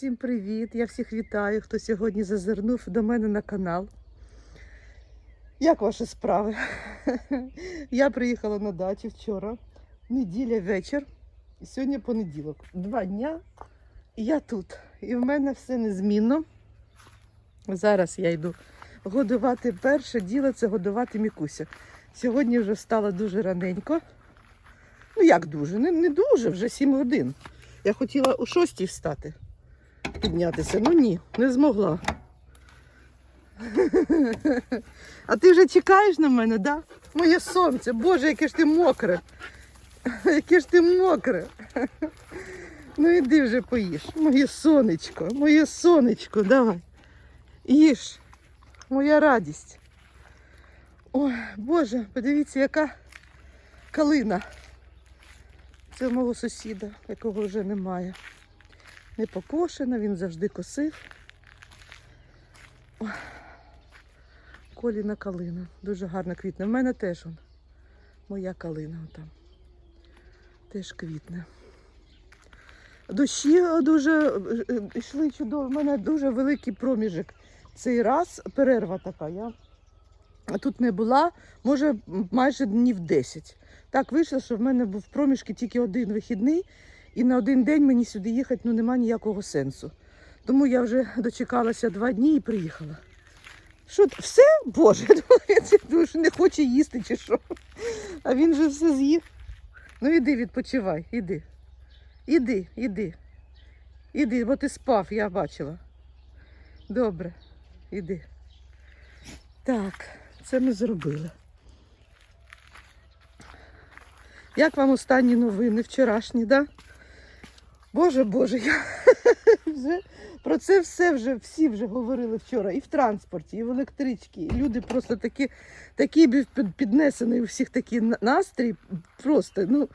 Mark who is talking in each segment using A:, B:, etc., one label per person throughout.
A: всім привіт! Я всіх вітаю, хто сьогодні зазирнув до мене на канал. Як ваші справи? Я приїхала на дачу вчора, неділя вечір, сьогодні понеділок. Два дня і я тут. І в мене все незмінно. Зараз я йду годувати. Перше діло це годувати Мікусю. Сьогодні вже встала дуже раненько. Ну як дуже? Не, не дуже, вже 7 годин. Я хотіла о 6 встати, піднятися. Ну ні, не змогла. А ти вже чекаєш на мене, да? Моє сонце, Боже, яке ж ти мокре. Яке ж ти мокре. Ну іди вже поїж. Моє сонечко, моє сонечко, давай. Їж. Моя радість. Ой, Боже, подивіться, яка калина. Це мого сусіда, якого вже немає. Не покошена, він завжди косив. Ой, Коліна калина. Дуже гарно квітне. В мене теж он, моя калина там. Теж квітне. Дощі дуже е, е, йшли чудово. У мене дуже великий проміжок. Цей раз перерва така. Я тут не була, може, майже днів 10. Так вийшло, що в мене був проміжки тільки один вихідний, і на один день мені сюди їхати ну, немає ніякого сенсу. Тому я вже дочекалася два дні і приїхала. Що, все? Боже, думаю, що не хоче їсти чи що. А він же все з'їв. Ну іди відпочивай, іди. Іди, іди. Іди, бо ти спав, я бачила. Добре, іди. Так, це ми зробили. Як вам останні новини вчорашні, да? Боже, Боже, я вже про це все вже всі вже говорили вчора. І в транспорті, і в електричці. І люди просто такі, такі піднесений у всіх такий настрій. Просто, ну,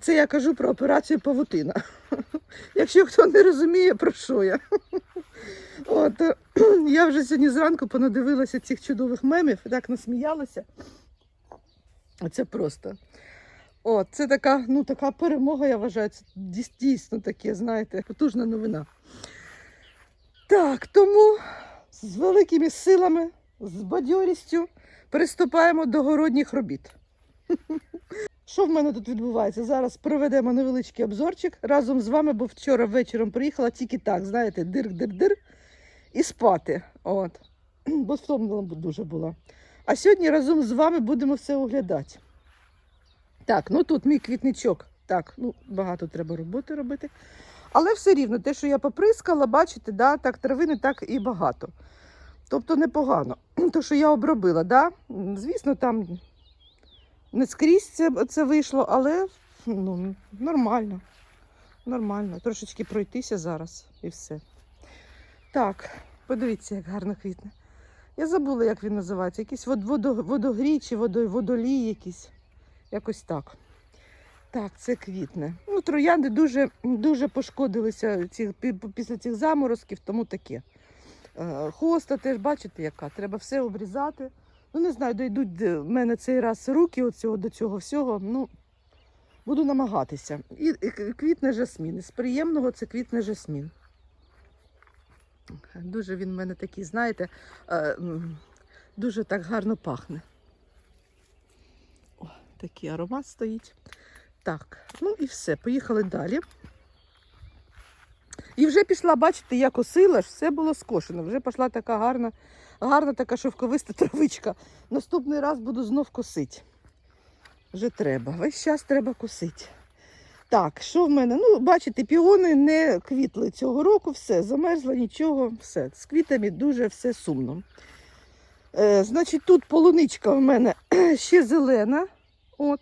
A: це я кажу про операцію Павутина. Якщо хто не розуміє, про що я. От, я вже сьогодні зранку понадивилася цих чудових мемів, і так насміялася. Це просто. О, це така, ну, така перемога, я вважаю. Це дійсно таке, знаєте, потужна новина. Так, тому з великими силами, з бадьорістю приступаємо до городніх робіт. Що в мене тут відбувається? Зараз проведемо невеличкий обзорчик разом з вами, бо вчора вечором приїхала тільки так, знаєте, дир-дир-дир і спати. От. Бо втомлена дуже була. А сьогодні разом з вами будемо все оглядати. Так, ну тут мій квітничок. Так, ну багато треба роботи робити. Але все рівно, те, що я поприскала, бачите, да, так трави не так і багато. Тобто непогано. То, що я обробила, да? звісно, там не скрізь це, це вийшло, але ну, нормально. Нормально. Трошечки пройтися зараз і все. Так, подивіться, як гарно квітне. Я забула, як він називається. Якийсь вод, водо, водогрій чи водо, водолій якийсь. Якось так. Так, це квітне. Ну, троянди дуже, дуже пошкодилися ці, після цих заморозків, тому таке. Е, Хоста теж, бачите, яка. Треба все обрізати. Ну, не знаю, дійдуть до мене цей раз руки от цього, до цього всього. Ну, буду намагатися. І, квітне жасмін. Із приємного це квітне жасмін. Дуже він в мене такий, знаєте, е, дуже так гарно пахне. Такий аромат стоїть. Так, ну і все, поїхали далі. І вже пішла, бачите, я косила, ж все було скошено. Вже пішла така гарна, гарна така шовковиста травичка. Наступний раз буду знов косити. Вже треба. Весь час треба косити. Так, що в мене? Ну, бачите, піони не квітли цього року, все, замерзло, нічого, все. З квітами дуже все сумно. Е, значить, тут полуничка в мене ще зелена. От.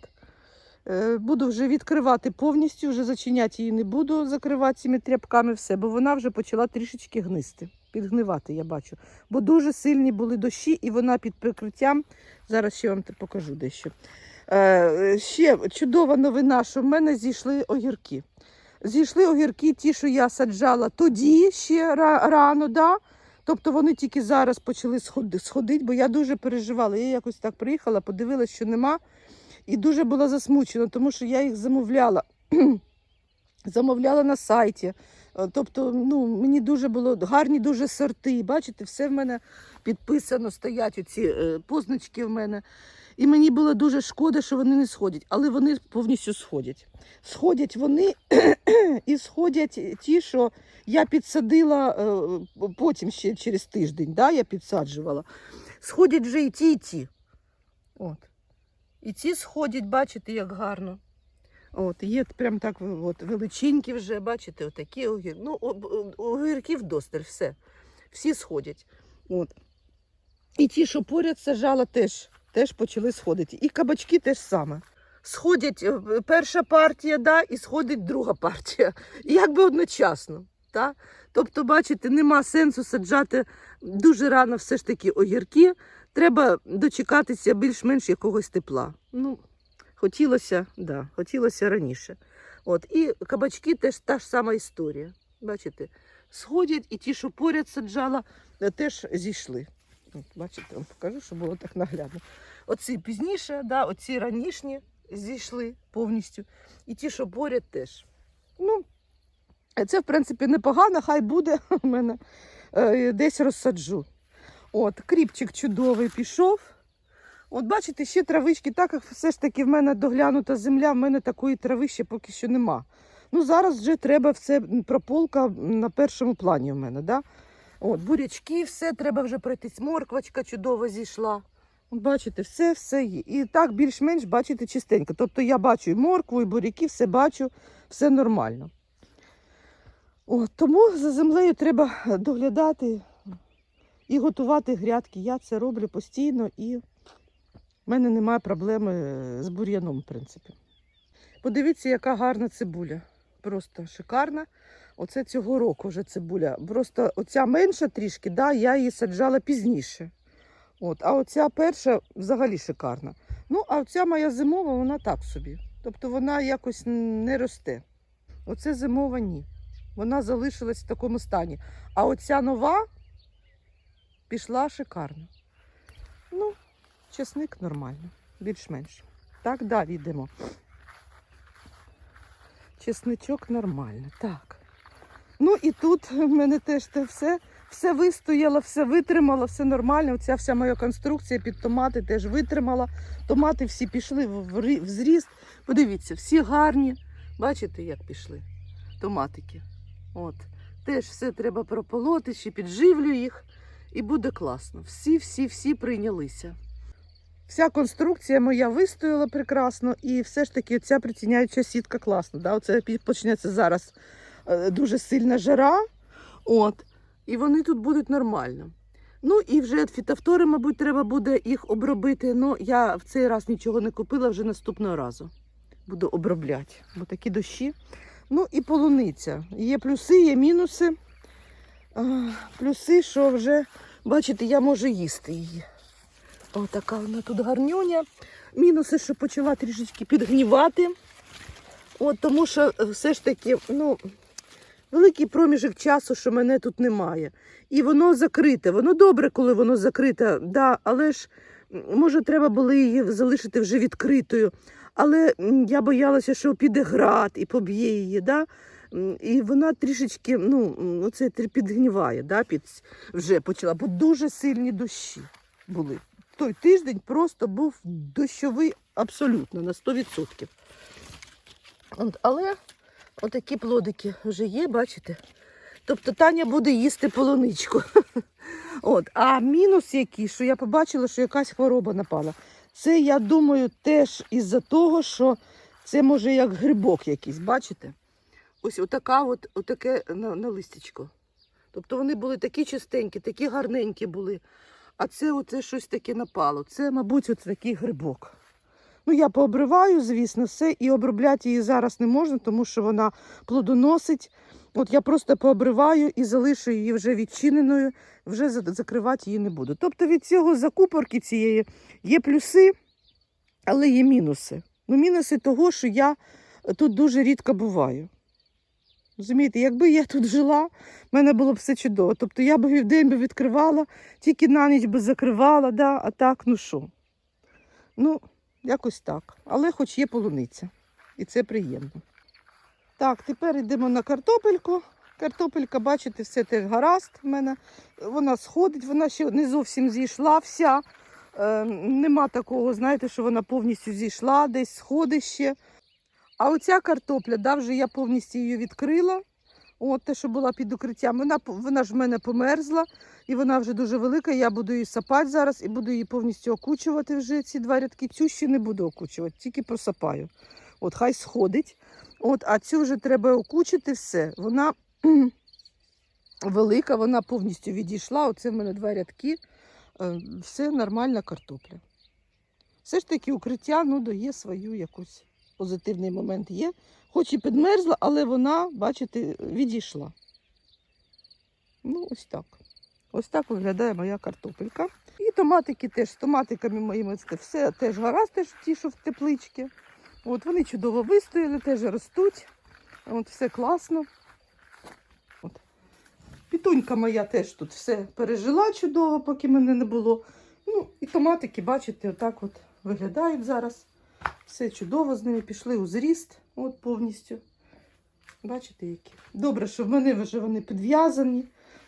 A: Е, Буду вже відкривати повністю, вже зачиняти її не буду, закривати цими тряпками все, бо вона вже почала трішечки гнисти, підгнивати, я бачу. Бо дуже сильні були дощі, і вона під прикриттям. Зараз ще вам покажу дещо. Е, ще чудова новина, що в мене зійшли огірки. Зійшли огірки, ті, що я саджала тоді ще рано, да? тобто вони тільки зараз почали сходити, бо я дуже переживала. Я якось так приїхала, подивилася, що нема. І дуже була засмучена, тому що я їх замовляла. замовляла на сайті. Е, Тобто, ну, мені дуже було гарні дуже сорти. Бачите, все в мене підписано, стоять оці е, позначки в мене. І мені було дуже шкода, що вони не сходять, але вони повністю сходять. Сходять вони і сходять ті, що я підсадила е, потім ще через тиждень, да, я підсаджувала. Сходять вже і ті, і ті. От. І ці сходять, бачите, як гарно. От, є прям так от, величенькі вже, бачите, отакі огір. Ну, огірків досталь, все. Всі сходять. От. І ті, що поряд сажала, теж, теж почали сходити. І кабачки теж саме. Сходять е, перша партія, да, і сходить друга партія. Якби одночасно. Та? Тобто, бачите, нема сенсу саджати дуже рано все ж таки огірки. Треба дочекатися більш-менш якогось тепла. Ну, хотілося, да, хотілося раніше. От, і кабачки теж та ж сама історія. Бачите, сходять, і ті, що поряд саджала, теж зійшли. От, бачите, вам покажу, щоб було так наглядно. Оці пізніше, да, оці ранішні зійшли повністю. І ті, що поряд теж. Ну, це, в принципі, непогано, хай буде у мене. Е, Десь розсаджу. От, кріпчик чудовий пішов. От бачите, ще травички, так як все ж таки в мене доглянута земля, в мене такої трави ще поки що нема. Ну, зараз вже треба все, прополка на першому плані в мене. Да? От, бурячки, все, треба вже пройтись. Морквочка чудово зійшла. От бачите, все, все є. І так більш-менш бачите чистенько. Тобто я бачу і моркву, і буряки, все бачу, все нормально. От, тому за землею треба доглядати і готувати грядки. Я це роблю постійно і в мене немає проблеми з бур'яном, в принципі. Подивіться, яка гарна цибуля. Просто шикарна. Оце цього року вже цибуля. Просто оця менша трішки, да, я її саджала пізніше. От, а оця перша взагалі шикарна. Ну, а оця моя зимова, вона так собі. Тобто вона якось не росте. Оце зимова ні. Вона залишилась в такому стані. А оця нова пішла шикарно. Ну, чесник нормально, більш-менш. Так, далі йдемо. Чесничок нормально. Так. Ну і тут в мене теж те все, все вистояло, все витримало, все нормально. Оця вся моя конструкція під томати теж витримала. Томати всі пішли в, зріст. Подивіться, всі гарні. Бачите, як пішли томатики. От. Теж все треба прополоти, ще підживлю їх, і буде класно. Всі, всі, всі прийнялися. Вся конструкція моя вистояла прекрасно, і все ж таки ця притіняюча сітка класна. Да? Оце почнеться зараз е, дуже сильна жара. От, і вони тут будуть нормально. Ну і вже фітофтори, мабуть, треба буде їх обробити. Ну, я в цей раз нічого не купила вже наступного разу. Буду обробляти, бо такі дощі. Ну і полуниця. Є плюси, є мінуси. Плюси, що вже, бачите, я можу їсти її. Отака вона тут гарнюня. Мінуси, що почала трішечки підгнівати. От, тому що е, все ж таки, ну, великий проміжок часу, що мене тут немає. І воно закрите. Воно добре, коли воно закрите, да, але ж може треба було її залишити вже відкритою. Але я боялася, що піде град і поб'є її. Да? І вона трішечки ну, оце підгніває, да? під, вже почала, бо дуже сильні дощі були. Той тиждень просто був дощовий абсолютно на 100%. От, але отакі плодики вже є, бачите? Тобто Таня буде їсти полуничку. От. А мінус який, що я побачила, що якась хвороба напала. Це, я думаю, теж із-за того, що це може як грибок якийсь, бачите? Ось отака от, отаке на, на листячко. Тобто вони були такі чистенькі, такі гарненькі були. А це оце щось таке напало. Це, мабуть, от такий грибок. Ну, я пообриваю, звісно, все, і обробляти її зараз не можна, тому що вона плодоносить. От я просто пообриваю і залишу її вже відчиненою, вже закривати її не буду. Тобто від цього закупорки цієї є плюси, але є мінуси. Ну, мінуси того, що я тут дуже рідко буваю. Розумієте, якби я тут жила, в мене було б все чудово. Тобто я б і вдень би відкривала, тільки на ніч би закривала, да? а так, ну що? Ну, якось так. Але хоч є полуниця. І це приємно. Так, тепер йдемо на картопельку. Картопелька, бачите, все теж гаразд в мене. Вона сходить, вона ще не зовсім зійшла вся. Е, нема такого, знаєте, що вона повністю зійшла, десь сходить ще. А оця картопля, да, вже я повністю її відкрила. От те, що була під укриттям, вона, вона ж в мене померзла, і вона вже дуже велика. Я буду її сапати зараз і буду її повністю окучувати вже ці два рядки. Цю ще не буду окучувати, тільки просапаю. От хай сходить. От, а цю вже треба окучити все. Вона велика, вона повністю відійшла. Оце в мене два рядки. Е, Все нормальна картопля. Все ж таки укриття ну, дає свою якусь позитивний момент є. Хоч і підмерзла, але вона, бачите, відійшла. Ну, ось так. Ось так виглядає моя картопелька. І томатики теж з томатиками моїми все теж гаразд, теж ті, що в тепличці. От вони чудово вистояли, теж ростуть. От все класно. От. Пітунька моя теж тут все пережила чудово, поки мене не було. Ну, і томатики, бачите, отак от виглядають зараз. Все чудово з ними пішли у зріст, от повністю. Бачите, які. Добре, що в мене вже вони підв'язані.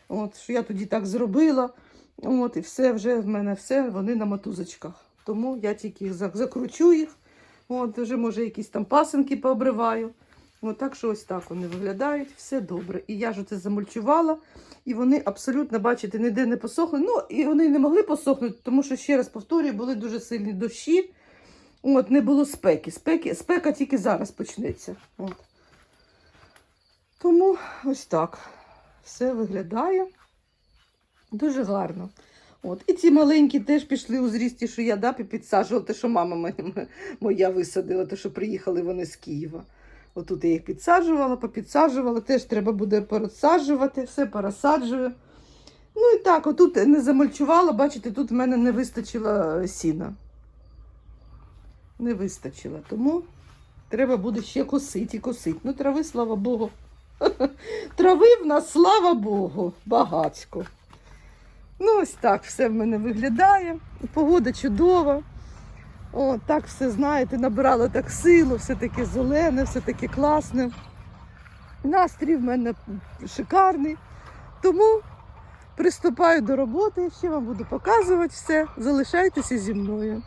A: От, що я тоді так зробила. От, і все вже в мене все, вони на мотузочках. Тому я тільки їх закручу їх. От, вже може якісь там пасинки пообриваю. От так що ось так вони виглядають, все добре. І я ж це замульчувала, і вони абсолютно, бачите, ніде не посохли. Ну, і вони не могли посохнути, тому що, ще раз повторюю, були дуже сильні дощі. От, не було спеки. спеки. Спека тільки зараз почнеться. От. Тому ось так все виглядає дуже гарно. От. І ці маленькі теж пішли у зрісті, що я да, підсаджувала, те, що мама моя- висадила, те, що приїхали вони з Києва. Отут я їх підсаджувала, попідсаджувала, теж треба буде порозсаджувати, все порозсаджую. Ну і так, отут не замульчувала, бачите, тут в мене не вистачило сіна. Не вистачило, тому треба буде ще косити і косити. Ну, трави, слава Богу. Трави в нас, слава Богу, багацько. Ну, ось так все в мене виглядає. Погода чудова. О, так все, знаєте, набирало так силу, все таке зелене, все таке класне. Настрій в мене шикарний. Тому приступаю до роботи, ще вам буду показувати все. Залишайтеся зі мною.